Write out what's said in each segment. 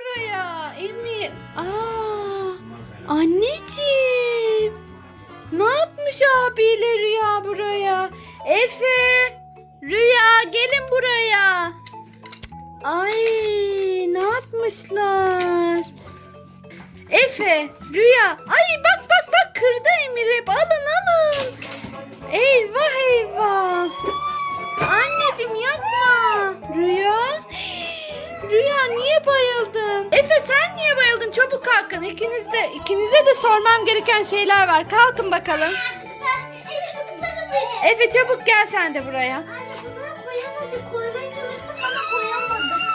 buraya. Emir. Aa, anneciğim. Ne yapmış abiyle Rüya buraya? Efe, Rüya gelin buraya. Ay ne yapmışlar? Efe, Rüya. Ay bak bak bak kırdı Emir hep. Alın alın. Eyvah eyvah. Sen niye bayıldın? Çabuk kalkın. İkiniz de ikinize de sormam gereken şeyler var. Kalkın bakalım. Efe çabuk gel sen de buraya.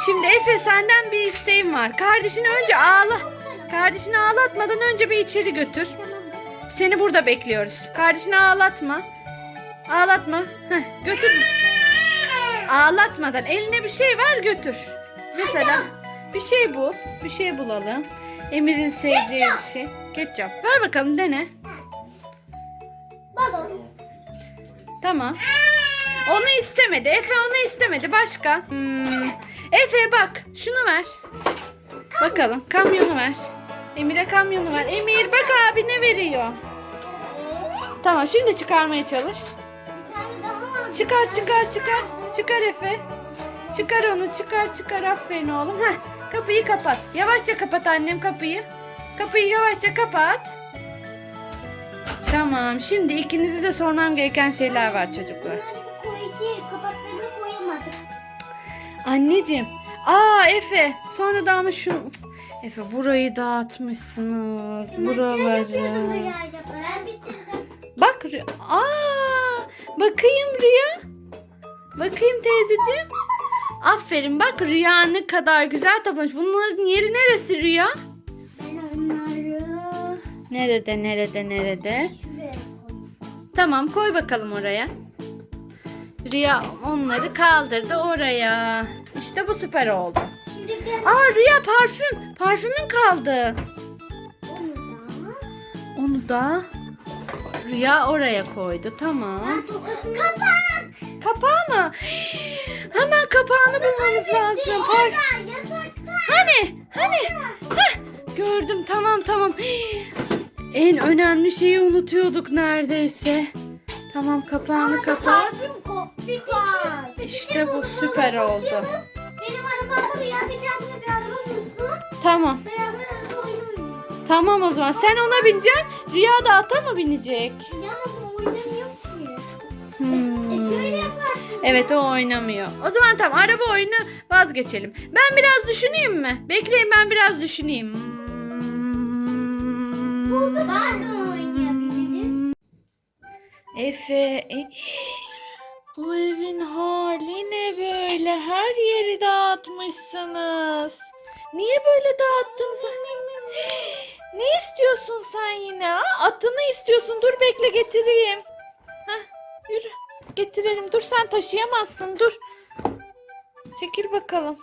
Şimdi Efe senden bir isteğim var. Kardeşini önce ağla. Kardeşini ağlatmadan önce bir içeri götür. Seni burada bekliyoruz. Kardeşini ağlatma. Ağlatma. Heh, götür. Ağlatmadan eline bir şey ver götür. Mesela bir şey bul. Bir şey bulalım. Emir'in seveceği bir şey. Ketçap. Ver bakalım dene. Balon. Tamam. Onu istemedi. Efe onu istemedi. Başka? Hmm. Efe bak. Şunu ver. Bakalım. Kamyonu ver. Emir'e kamyonu ver. Emir bak abi ne veriyor. Tamam şimdi çıkarmaya çalış. Çıkar çıkar çıkar. Çıkar Efe. Çıkar onu çıkar çıkar. Aferin oğlum. Heh, kapıyı kapat. Yavaşça kapat annem kapıyı. Kapıyı yavaşça kapat. Tamam şimdi ikinizi de sormam gereken şeyler var çocuklar. Şey, kapaklarını koyamadık. Anneciğim. Aa Efe. Sonra da ama şu... Efe burayı dağıtmışsınız. Buraları. Bak. Aa, bakayım Rüya. Bakayım teyzeciğim. Aferin bak Rüya ne kadar güzel toplamış. Bunların yeri neresi Rüya? Ben onları Nerede nerede nerede? Tamam koy bakalım oraya. Rüya onları kaldırdı oraya. İşte bu süper oldu. Aa Rüya parfüm. Parfümün kaldı. onu da Onu da Rüya oraya koydu. Tamam. Kapak. Kapağı mı? Hemen kapağını bulmamız lazım. Par- hani? Hani? Heh, gördüm. Tamam tamam. En önemli şeyi unutuyorduk neredeyse. Tamam kapağını kapat. İşte bu süper oldu. Benim arabamda bir araba bulsun. Tamam. Tamam o zaman. Sen ona bineceksin. Rüya da ata mı binecek? Ya ama bu oynamıyor Evet o oynamıyor. O zaman tamam araba oyunu vazgeçelim. Ben biraz düşüneyim mi? Bekleyin ben biraz düşüneyim. Buldu ben de oynayabiliriz. Efe. e- Bu evin hali ne böyle? Her yeri dağıtmışsınız. Niye böyle dağıttınız? Ne istiyorsun sen yine? Ha? Atını istiyorsun. Dur bekle getireyim. Heh, yürü. Getirelim. Dur sen taşıyamazsın. Dur. Çekil bakalım.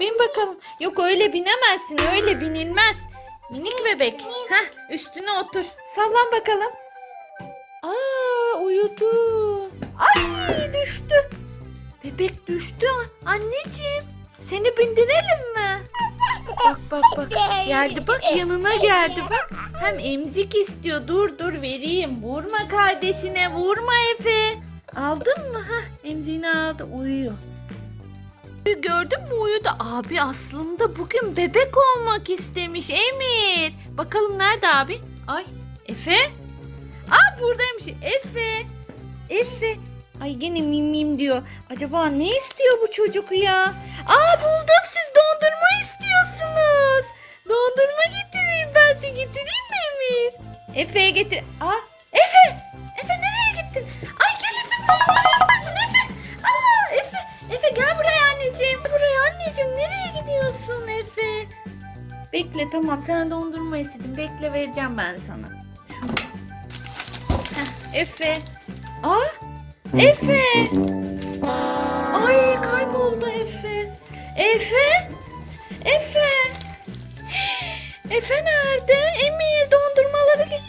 Bin bakalım. Yok öyle binemezsin. Öyle binilmez. Minik bebek. Heh, üstüne otur. Sallan bakalım. Aa uyudu. Ay düştü. Bebek düştü. Anneciğim seni bindirelim mi? Bak bak bak. Geldi bak yanına geldi bak. Hem emzik istiyor. Dur dur vereyim. Vurma kardeşine vurma Efe. Aldın mı? Hah emziğini aldı uyuyor. Gördün mü uyudu. Abi aslında bugün bebek olmak istemiş Emir. Bakalım nerede abi? Ay Efe. Aa buradaymış. Efe. Efe. Ay gene mim mim diyor. Acaba ne istiyor bu çocuk ya? Aa buldum siz dondurma istiyorsunuz. Dondurma getireyim ben size getireyim Emir? Efe'ye getir. Aa Efe. Efe nereye gittin? Ay gel Efe neredesin Efe? Aa Efe. Efe gel buraya anneciğim. Buraya anneciğim nereye gidiyorsun Efe? Bekle tamam sen dondurma istedin. Bekle vereceğim ben sana. Heh, Efe. Aa Efe. Ay kayboldu Efe. Efe. Efe. Efe nerede? Emir dondurmaları git.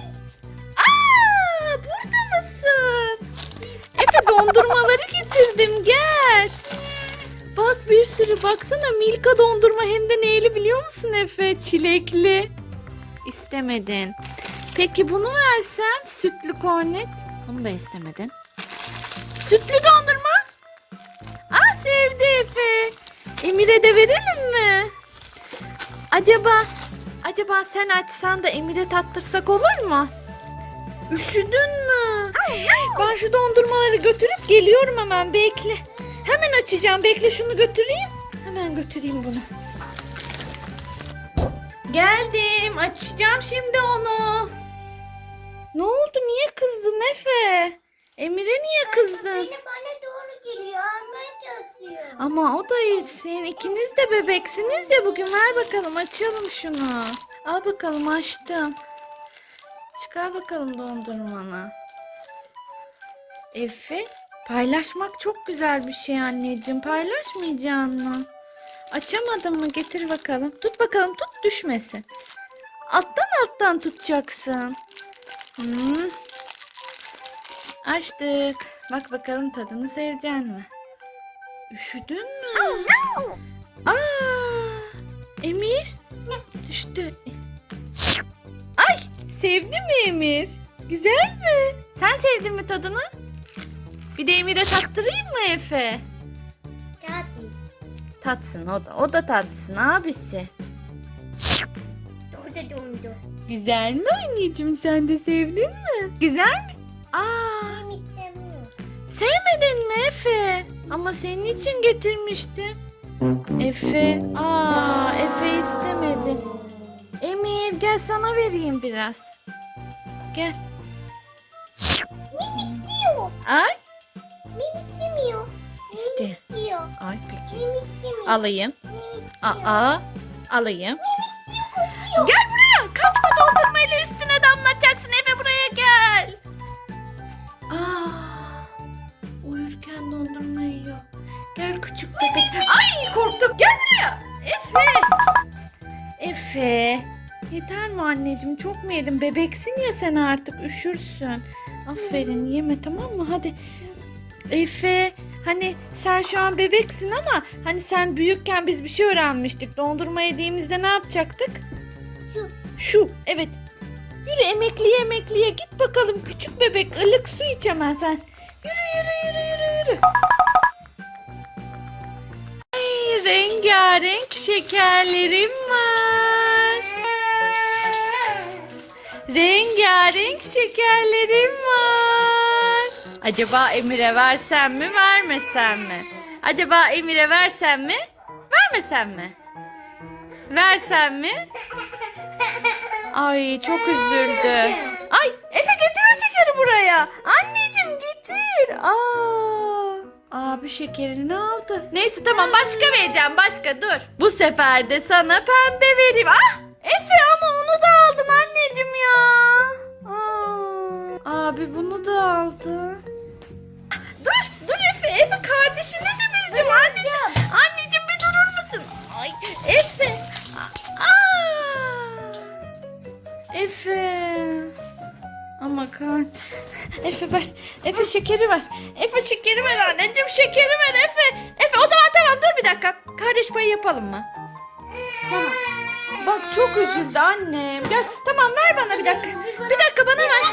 Aa burada mısın? Efe dondurmaları getirdim gel. Bak bir sürü baksana Milka dondurma hem de neyli biliyor musun Efe? Çilekli. İstemedin. Peki bunu versem sütlü kornet. Bunu da istemedin. Sütlü dondurma. Aa sevdi Efe. Emir'e de verelim mi? Acaba acaba sen açsan da Emir'e tattırsak olur mu? Üşüdün mü? Ben şu dondurmaları götürüp geliyorum hemen bekle. Hemen açacağım bekle şunu götüreyim. Hemen götüreyim bunu. Geldim açacağım şimdi onu. Ne oldu niye kızdın Efe? Emir'e niye kızdın? Beni bana Ama o da iyisin. İkiniz de bebeksiniz ya bugün. Ver bakalım açalım şunu. Al bakalım açtım. Çıkar bakalım dondurmanı. Efe paylaşmak çok güzel bir şey anneciğim. Paylaşmayacaksın mı? Açamadın mı? Getir bakalım. Tut bakalım tut düşmesin. Alttan alttan tutacaksın. Hmm. Açtık. Bak bakalım tadını seveceksin mi? Üşüdün mü? Aa, Emir düştü. Ay sevdi mi Emir? Güzel mi? Sen sevdin mi tadını? Bir de Emir'e tattırayım mı Efe? Hadi. Tatsın o da, o da tatsın abisi. Orada dondu. Güzel mi anneciğim sen de sevdin mi? Güzel mi? Aa. Sevmedin mi Efe? Ama senin için getirmiştim. Efe, aa Efe istemedi. Emir gel sana vereyim biraz. Gel. Mim istiyor. Ay. Mim istemiyor. İste. Mim istiyor. Ay peki. Mim istemiyor. Alayım. Mim istiyor. Aa, alayım. Gel buraya. Kaçma dondurmayla üstüne Korktum. Gel buraya. Efe. Efe. Yeter mi anneciğim? Çok mu yedin? Bebeksin ya sen artık üşürsün. Aferin yeme tamam mı? Hadi. Efe hani sen şu an bebeksin ama hani sen büyükken biz bir şey öğrenmiştik. Dondurma yediğimizde ne yapacaktık? Şu. Şu evet. Yürü emekliye emekliye git bakalım küçük bebek ılık su iç hemen sen. Yürü yürü yürü yürü yürü. Rengarenk şekerlerim var. Rengarenk şekerlerim var. Acaba Emir'e versem mi vermesem mi? Acaba Emir'e versem mi? Vermesem mi? Versem mi? Ay çok üzüldü. Ay Efe getir o şekeri buraya. Anneciğim getir. Aa. Abi şekerini aldı. Neyse tamam başka vereceğim başka dur. Bu sefer de sana pembe vereyim. Ah Efe ama onu da aldın anneciğim ya. Aa, abi bunu da aldı. Dur dur Efe Efe kardeşine de vereceğim anneciğim. Anneciğim bir durur musun? Ay Efe. Aa. Efe. Ama kan. Efe ver. Efe şekeri ver. Efe şekeri ver anneciğim şekeri ver Efe. Efe o zaman tamam dur bir dakika. Kardeş payı yapalım mı? Tamam. Bak çok üzüldü annem. Gel tamam ver bana bir dakika. Bir dakika bana ver.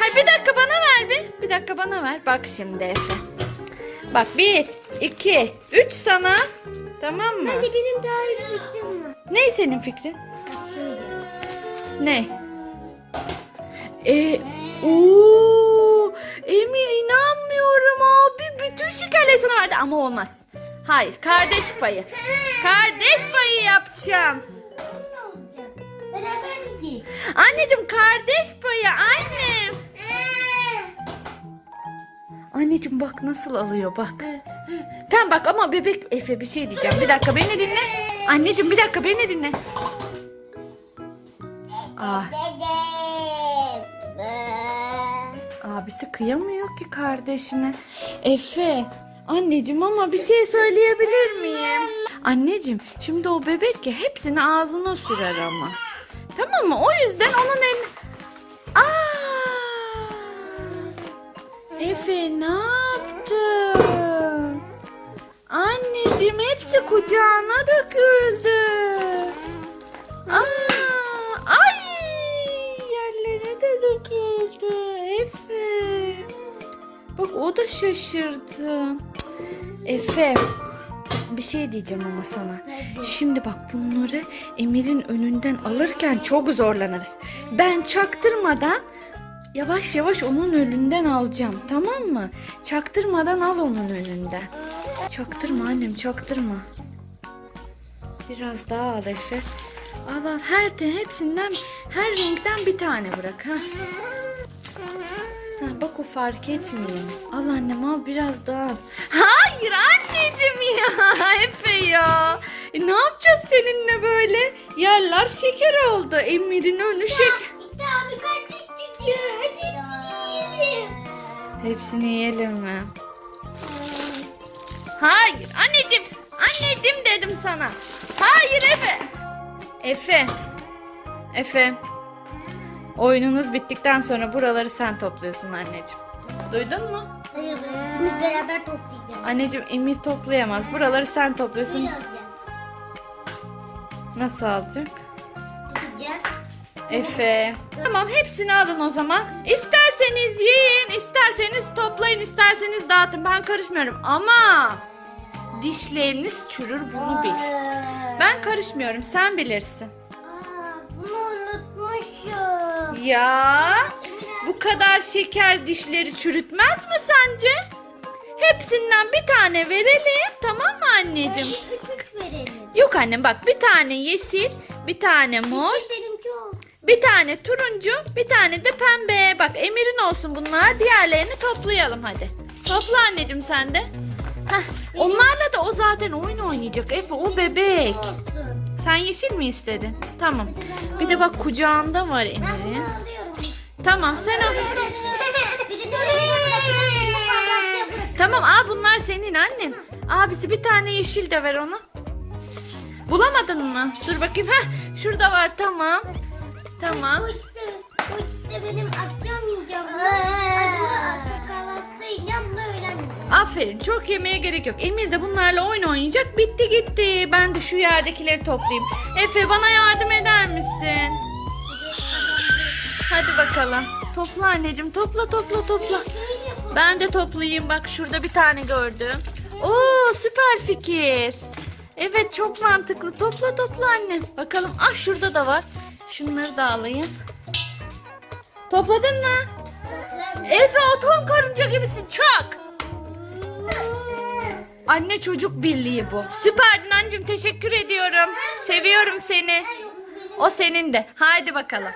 Hayır bir dakika bana ver bir. Bir dakika bana ver. Bak şimdi Efe. Bak bir, iki, üç sana. Tamam mı? Hadi benim daha iyi fikrim var. Ne senin fikrin? Ne? E, ooo, Emir inanmıyorum abi. Bütün şekerleri sana verdi ama olmaz. Hayır, kardeş payı. Kardeş payı yapacağım. Anneciğim kardeş payı annem. Anneciğim bak nasıl alıyor bak. Tamam bak ama bebek Efe bir şey diyeceğim. Bir dakika beni dinle. Anneciğim bir dakika beni dinle. Ah. Abisi kıyamıyor ki kardeşine. Efe, anneciğim ama bir şey söyleyebilir miyim? Anneciğim, şimdi o bebek ya hepsini ağzına sürer ama. Tamam mı? O yüzden onun el... Aa! Efe ne yaptın? Anneciğim hepsi kucağına döküldü. Aa, ay yerlere de döküldü. Bak o da şaşırdı. Efe bir şey diyeceğim ama sana. Şimdi bak bunları Emir'in önünden alırken çok zorlanırız. Ben çaktırmadan yavaş yavaş onun önünden alacağım. Tamam mı? Çaktırmadan al onun önünden. Çaktırma annem çaktırma. Biraz daha al Efe. Al al her de hepsinden her renkten bir tane bırak. Ha. Ha, bak o fark etmiyor. Al annem al biraz daha. al. Hayır anneciğim ya Efe ya. E, ne yapacağız seninle böyle? Yerler şeker oldu. Emir'in önü şeker. İşte abi kardeş gidiyor. Hadi hepsini yiyelim. Hepsini yiyelim mi? Hayır anneciğim. Anneciğim dedim sana. Hayır Efe. Efe. Efe. Oyununuz bittikten sonra buraları sen topluyorsun anneciğim. Duydun mu? Hayır bunu beraber toplayacağız. Anneciğim Emir toplayamaz. Buraları sen topluyorsun. Böyle. Nasıl alacak? Tutacağız. Efe. Tamam hepsini alın o zaman. İsterseniz yiyin, isterseniz toplayın, isterseniz dağıtın. Ben karışmıyorum ama dişleriniz çürür bunu bil. Ben karışmıyorum sen bilirsin. Ya bu kadar şeker dişleri çürütmez mi sence? Hepsinden bir tane verelim tamam mı anneciğim? Hadi küçük verelim. Yok annem bak bir tane yeşil, bir tane mor, Yeşil benimki olsun. Bir tane turuncu, bir tane de pembe. Bak Emir'in olsun bunlar. Diğerlerini toplayalım hadi. Topla anneciğim sen de. Heh, onlarla da o zaten oyun oynayacak. Efe o bebek. Sen yeşil mi istedin? Tamam. Bir de bak kucağında var Ben bunu Emir'in. alıyorum. Tamam sen al. Tamam al bunlar senin annem. Abisi bir tane yeşil de ver ona. Bulamadın mı? Dur bakayım. Heh, şurada var tamam. Tamam. Bu ikisi, bu ikisi de benim akşam yiyeceğim. Akşam kahvaltıda yiyeceğim. Bunu öğlen yiyeceğim. Aferin çok yemeye gerek yok. Emir de bunlarla oyun oynayacak. Bitti gitti. Ben de şu yerdekileri toplayayım. Efe bana yardım eder misin? Hadi bakalım. Topla anneciğim topla topla topla. Ben de toplayayım bak şurada bir tane gördüm. Oo süper fikir. Evet çok mantıklı. Topla topla anne. Bakalım ah şurada da var. Şunları da alayım. Topladın mı? Efe atom karınca gibisin çak. Anne çocuk birliği bu. Süperdin anneciğim teşekkür ediyorum. Seviyorum seni. O senin de. Haydi bakalım.